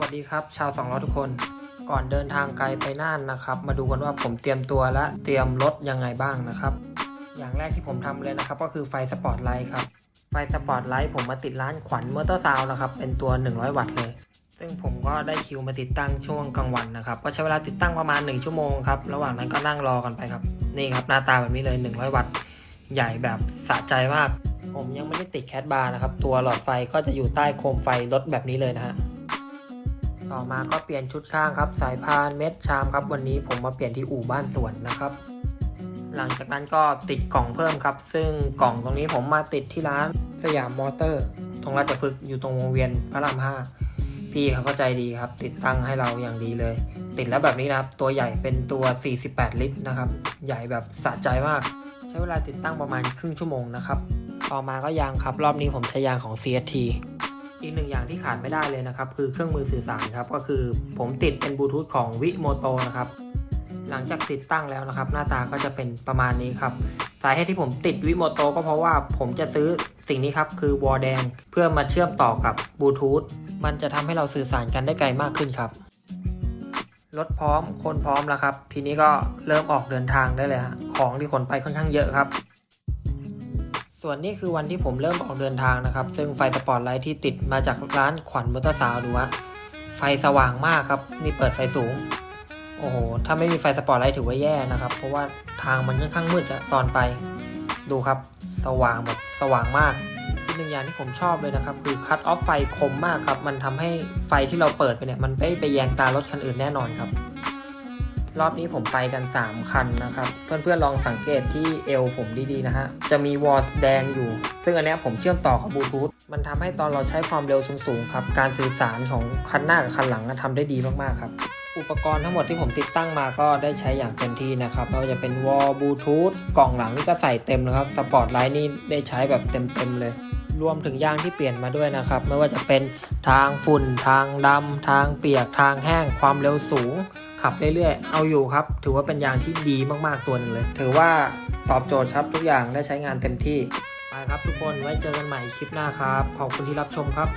วัสดีครับ ชาวสองล้อทุกคน ก่อนเดินทางไกลไปน่านนะครับ มาดูกันว่าผมเตรียมตัวและเตรียมรถยังไงบ้างนะครับ อย่างแรกที่ผมทำเลยนะครับ ก็คือไฟสปอตไลท์ครับ ไฟสปอตไลท์ผมมาติดร้านขวัญมอเตอร์ซาวนะครับ เป็นตัว 100 วัตต์เลย ซึ่งผมก็ได้คิวมาติดตั้งช่วงกลางวันนะครับ ก็ใช้เวลาติดตั้งประมาณ 1 ชั่วโมงครับ ระหว่างนั้นก็นั่งรอกันไปครับ นี่ครับหน้าตาแบบนี้เลย 100 วัตต์ ใหญ่แบบสะใจมาก ผมยังไม่ได้ติดแคทบาร์นะครับ ตัวหลอดไฟก็จะอยู่ใต้โคมไฟรถแบบนี้เลยนะฮะ ต่อมาก็เปลี่ยนชุดข้างครับ สายพานเม็ดชามครับ วันนี้ผมมาเปลี่ยนที่อู่บ้านสวนนะครับ หลังจากนั้นก็ติดกล่องเพิ่มครับ ซึ่งกล่องตรงนี้ผมมาติดที่ร้านสยามมอเตอร์ ตรงราชพฤกษ์อยู่ตรงวงเวียนพระรามห้าพี่เขาก็ใจดีครับ ติดตั้งให้เราอย่างดีเลย ติดแล้วแบบนี้นะครับ ตัวใหญ่เป็นตัว 48 ลิตรนะครับ ใหญ่แบบสะใจมาก ใช้เวลาติดตั้งประมาณครึ่งชั่วโมงนะครับ ต่อมาก็ยางครับ รอบนี้ผมใช้ยางของ CST อีกหนึ่งอย่างที่ขาดไม่ได้เลยนะครับ คือเครื่องมือสื่อสารครับ ก็คือผมติดเป็นบลูทูธของวิโมโตนะครับ หลังจากติดตั้งแล้วนะครับ หน้าตาก็จะเป็นประมาณนี้ครับ สาเหตุที่ผมติดวิโมโตก็เพราะว่าผมจะซื้อสิ่งนี้ครับ คือวอลแดงเพื่อมาเชื่อมต่อกับบลูทูธมันจะทำให้เราสื่อสารกันได้ไกลมากขึ้นครับรถพร้อมคนพร้อมแล้วครับ ทีนี้ก็เริ่มออกเดินทางได้เลยฮะของที่ขนไปค่อนข้างเยอะครับ ส่วนนี้คือวันที่ผมเริ่มออกเดินทางนะครับ ซึ่งไฟสปอตไลท์ที่ติดมาจากร้านขวัญมอเตอร์ซาวด์ดูฮะไฟสว่างมากครับนี่เปิดไฟสูง โอ้โห ถ้าไม่มีไฟสปอตไลท์ถือว่าแย่นะครับ เพราะว่าทางมันค่อนข้างมืดอะตอนไป ดูครับ สว่างแบบสว่างมากอีกหนึ่งอย่างที่ผมชอบเลยนะครับ คือคัตออฟไฟคมมากครับ มันทำให้ไฟที่เราเปิดไปเนี่ย มันไม่ไปแยงตารถคันอื่นแน่นอนครับ รอบนี้ผมไปกัน 3 คันนะครับ เพื่อนๆลองสังเกตที่เอวผมดีๆนะฮะ จะมีวอลแดงอยู่ ซึ่งอันนี้ผมเชื่อมต่อกับบลูทูธมันทำให้ตอนเราใช้ความเร็วสูงๆครับ การสื่อสารของคันหน้ากับคันหลังอะทำได้ดีมากๆครับอุปกรณ์ทั้งหมดที่ผมติดตั้งมาก็ได้ใช้อย่างเต็มที่นะครับไม่ว่าจะเป็นวอลบลูทูธกล่องหลังนี่ก็ใส่เต็มนะครับสปอตไลท์นี่ได้ใช้แบบเต็มๆเลย รวมถึงยางที่เปลี่ยนมาด้วยนะครับ ไม่ว่าจะเป็นทางฝุ่น ทางดำทางเปียกทางแห้งความเร็วสูง ขับเรื่อยๆ เอาอยู่ครับ ถือว่าเป็นยางที่ดีมากๆตัวหนึ่งเลย ถือว่าตอบโจทย์ครับทุกอย่างได้ใช้งานเต็มที่ ไปครับทุกคนไว้เจอกันใหม่คลิปหน้าครับ ขอบคุณที่รับชมครับ